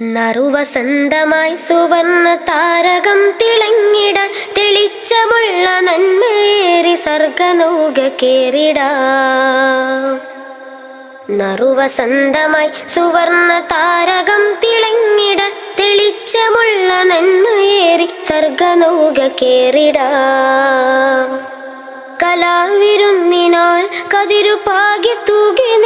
നറുവസന്തമായി സുവർണ താരകം തിളങ്ങിട തെളിച്ചമുള്ള നന്മേറി സർഗനൗക കേറിട. നറുവസന്തമായി സുവർണ താരകം തിളങ്ങിട തെളിച്ചമുള്ള നന്മയേറി സർഗനൗക കേറിട. കലാവിരുന്നിനാൽ കതിരുപാകി തൂകി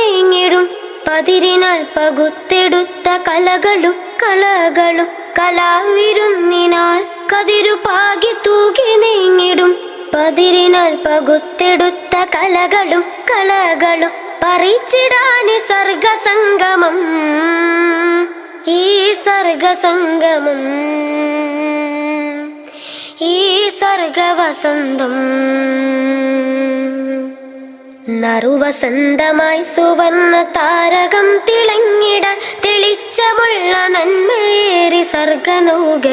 പതിരിനാൽ പകുത്തെടുത്ത കലകളും കളകളും കലാവിരുന്നിനാൽ കതിരുപാകി തൂകി നീങ്ങിടും. പതിരിനാൽ പകുത്തെടുത്ത കലകളും കളകളും പറിച്ചിടാന് സർഗസംഗമം. ഈ സർഗസംഗമം ഈ സർഗവസന്തം. നറുവസന്തമായി സുവർണ താരകം തിളങ്ങിട തെളിച്ചമുള്ള നന്മയേറി സർഗനൗക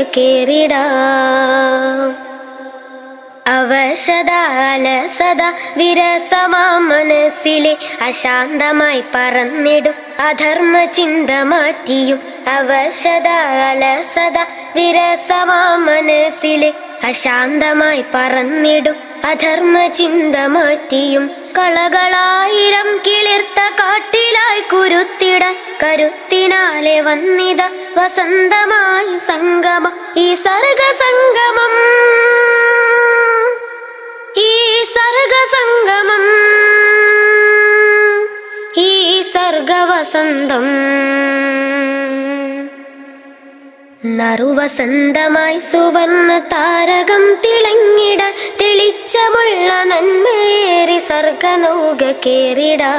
അവശതാല സദാ വിരസമാ മനസ്സിലെ അശാന്തമായി പറന്നിടും അധർമ്മ ചിന്ത മാറ്റിയും. അവശതാല സദാ വിരസമാ മനസ്സിലെ അശാന്തമായി പറന്നിടും അധർമ്മ ചിന്ത മാറ്റിയും കളകളായിരം കിളിർത്ത കാട്ടിലായി കുരുത്തിട കരുത്തിനാലെ വന്നിത വസന്തമായി സംഗമം ഈ സർഗസംഗമം. ഈ സർഗസംഗമം. ഈ സർഗവസന്തം. നറുവസന്തമായി സുവർണ താരകം തിളങ്ങിട തെളിച്ചമുള്ള നന്മയേറി സർഗനൗക കേറിടാ.